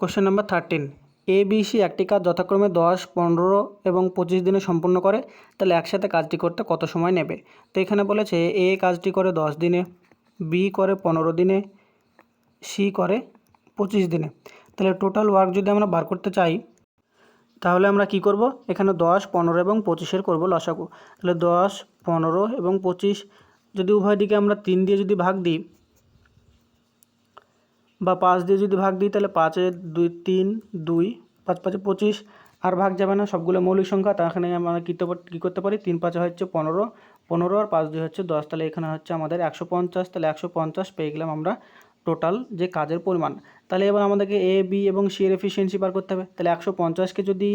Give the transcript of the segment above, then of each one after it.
Question number thirteen A B C একটি কাজ যথাক্রমে দশ, পনেরো এবং পঁচিশ দিনে সম্পূর্ণ করে, তাহলে একসাথে কাজটি করতে কত সময় নেবে? তো এখানে বলেছে এ কাজটি করে দশ দিনে বি করে পনেরো দিনে সি করে পঁচিশ দিনে। তাহলে টোটাল ওয়ার্ক যদি আমরা বার করতে চাই, তাহলে আমরা কি করব? এখানে দশ, পনেরো এবং পঁচিশের করব লসাগু। তাহলে দশ, পনেরো এবং পঁচিশ যদি উভয় দিকে আমরা তিন দিয়ে যদি ভাগ দিই বা পাঁচ দিয়ে যদি ভাগ দিই তাহলে পাঁচে দুই তিন, দুই, পাঁচ পাঁচে পঁচিশ, আর ভাগ যাবে না সবগুলো মৌলিক সংখ্যা, তা এখানে আমরা কী কী করতে পারি? তিন পাঁচে হচ্ছে পনেরো পনেরো আর পাঁচ দুই হচ্ছে দশ, তাহলে এখানে হচ্ছে আমাদের একশো পঞ্চাশ, তাহলে একশো পঞ্চাশ পেয়ে গেলাম আমরা টোটাল যে কাজের পরিমাণ। তাহলে এবার আমাদেরকে এ বি এবং সি এর এফিসিয়েন্সি বার করতে হবে। তাহলে একশো পঞ্চাশকে যদি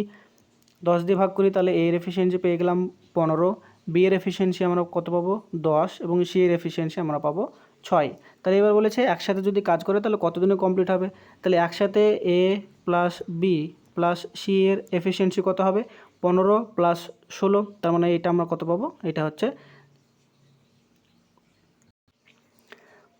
দশ দিয়ে ভাগ করি, তাহলে এ এর এফিসিয়েন্সি পেয়ে গেলাম পনেরো বি এর এফিসিয়েন্সি আমরা কত পাবো? দশ, এবং সি এর এফিসিয়েন্সি আমরা পাবো ছয়। তাহলে এবার বলেছে একসাথে যদি কাজ করে তাহলে কতদিনে কমপ্লিট হবে? তাহলে একসাথে A plus B plus C এর এফিসিয়েন্সি কত হবে? পনেরো প্লাস ষোলো। তার মানে এটা আমরা কত পাবো? এটা হচ্ছে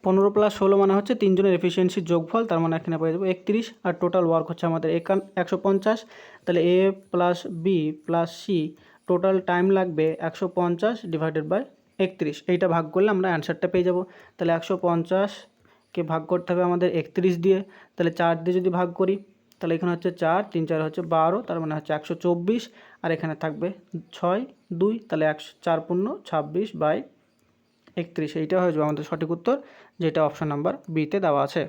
পনেরো প্লাস ষোলো মানে হচ্ছে তিনজনের এফিসিয়েন্সির যোগফল। তার মানে এখানে পেয়ে যাব একত্রিশ। আর টোটাল ওয়ার্ক হচ্ছে আমাদের একান একশো পঞ্চাশ। তাহলে A plus B plus C total time লাগবে একশো পঞ্চাশ ডিভাইডেড বাই একত্রিশ। এইটা ভাগ করলে আমরা অ্যান্সারটা পেয়ে যাব। তাহলে একশো পঞ্চাশকে ভাগ করতে হবে আমাদের একত্রিশ দিয়ে। তাহলে চার দিয়ে যদি ভাগ করি, তাহলে এখানে হচ্ছে চার, তিন চার হচ্ছে বারো, তার মানে হচ্ছে একশো চব্বিশ। আর এখানে থাকবে ছয়, দুই, তাহলে একশো, চার পূর্ণ ছাব্বিশ বাই একত্রিশ। এইটা হয়ে যাবে আমাদের সঠিক উত্তর, যেটা অপশান নাম্বার বিতে দেওয়া আছে।